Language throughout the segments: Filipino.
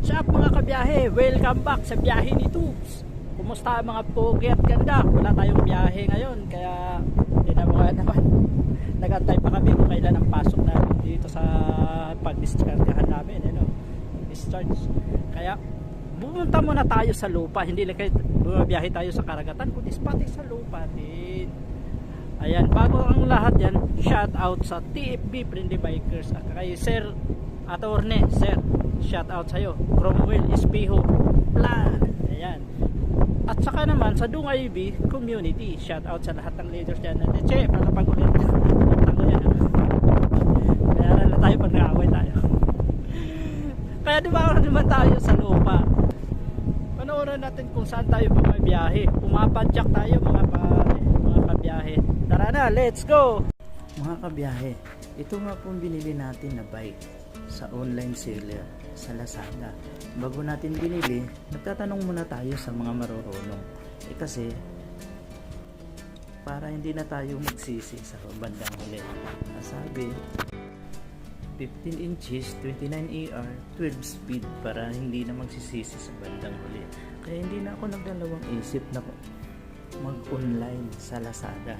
What's up mga kabiyahe? Welcome back sa biyahe ni Tubes. Kumusta mga pogi at ganda? Wala tayong biyahe ngayon kaya hindi na mga naman. Nagantay pa kami kung kailan ang pasok namin dito sa pag-dischargahan namin. Ano? Discharge. Kaya pumunta muna tayo sa lupa. Hindi lang kayo bumabiyahe tayo sa karagatan kundi pati sa lupa din. Ayan, bago ang lahat yan, shout out sa TFB Friendly Bikers at kay Sir Atorne, Sir, shout out sa'yo. Cromwell Espejo Plan. Ayan. At saka naman sa Dungay B Community, shout out sa lahat ng leaders dyan. At che, palapagulit. Tango yan. Kaya na tayo pag nag-away tayo. Kaya di ba naman tayo sa lupa? Panoorin natin kung saan tayo bumabiyahe. Pumapadyak tayo mga pare, mga kabiyahe. Tara na, let's go! Mga kabiyahe, ito nga pong binili natin na bike sa online seller sa Lazada. Bago natin binili, nagtatanong muna tayo sa mga marurunong. Eh kasi, para hindi na tayo magsisi sa bandang huli. Sabi, 15 inches, 29 AR, 12 speed para hindi na magsisisi sa bandang huli. Kaya hindi na ako nagdalawang isip na mag-online sa Lazada.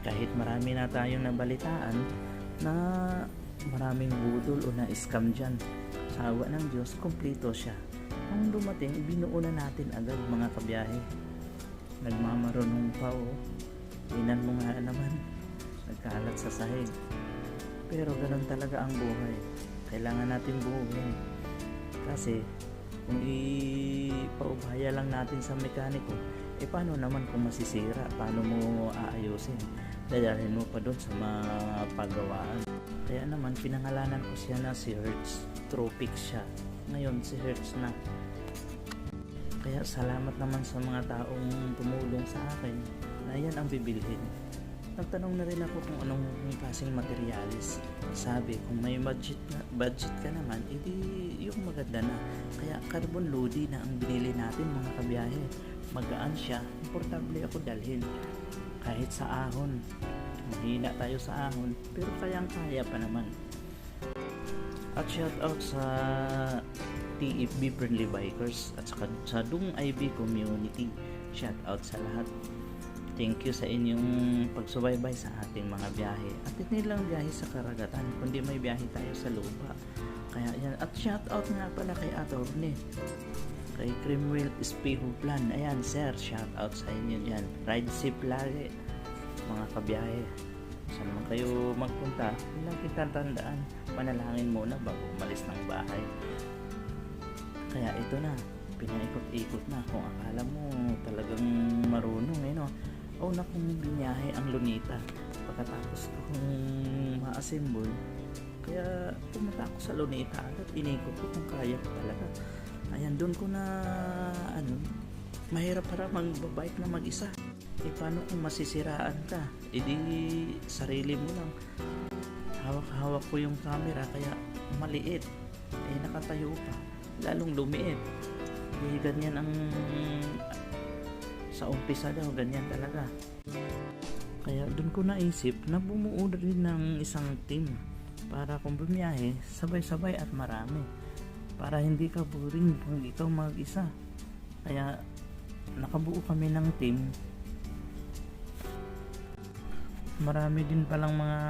Kahit marami na tayong nabalitaan na maraming budol o na-scam dyan. Sa awa ng Diyos, kompleto siya. Nung dumating, binuo na natin agad mga kabiyahe. Nagmamarunong pa o. Tinan mo nga naman. Nagkalat sa sahig. Pero ganun talaga ang buhay. Kailangan natin buuin. Kasi kung ipaubaya lang natin sa mekaniko, eh paano naman kung masisira? Paano mo aayusin? Dadalhin mo pa doon sa mga pagawaan. Kaya naman, pinangalanan ko siya na si Hertz. Tropic siya. Ngayon, si Hertz na. Kaya salamat naman sa mga taong tumulong sa akin na yan ang bibilhin. Nagtanong na rin ako kung anong klaseng materialis. Sabi, kung may budget, na, budget ka naman, edi yung maganda na. Kaya carbon loady na ang binili natin mga kabiyahe. Magaan siya, importante ako dalhin. Kahit sa ahon, mahina tayo sa ahon, pero kayang kaya pa naman. At shout out sa TFB Friendly Bikers at saka sa Dung IB Community. Shout out sa lahat. Thank you sa inyong pagsubaybay sa ating mga biyahe. At hindi lang biyahe sa karagatan, kundi may biyahe tayo sa lupa. Kaya yan. At shout out nga pala kay Atorne. Kay Creamwheel Espejo Plan. Ayan, sir. Shout out sa inyo dyan. Ride safe lagi. Mga kabiyahe. Saan man kayo magpunta, lang kita tandaan. Manalangin muna bago umalis ng bahay. Kaya ito na. Pinaikot-ikot na. Kung akala mo talagang. O na kung binyahe ang lunita. Pagkatapos kung ma-assemble, kaya pumunta ako sa lunita agad. Inikot ko kung kaya ko talaga. Ayan, doon ko na ano, mahirap para magbabike na mag-isa. Eh paano kung masisiraan ka? E sarili mo lang. Hawak-hawak ko yung camera kaya maliit. Eh nakatayo pa. Lalong lumiit. Eh ganyan ang sa umpisa daw, ganyan talaga. Kaya doon ko naisip na bumuo rin ng isang team para kung bumiyahe, sabay-sabay at marami. Para hindi ka boring kung ikaw mag-isa. Kaya nakabuo kami ng team. Marami din palang mga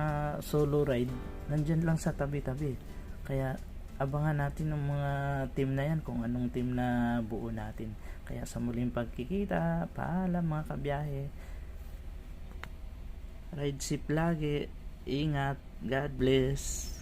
solo ride nandyan lang sa tabi-tabi. Kaya abangan natin ng mga team na yan kung anong team na buo natin. Kaya sa muling pagkikita, paalam mga kabiyahe. Ride safe lagi. Ingat. God bless.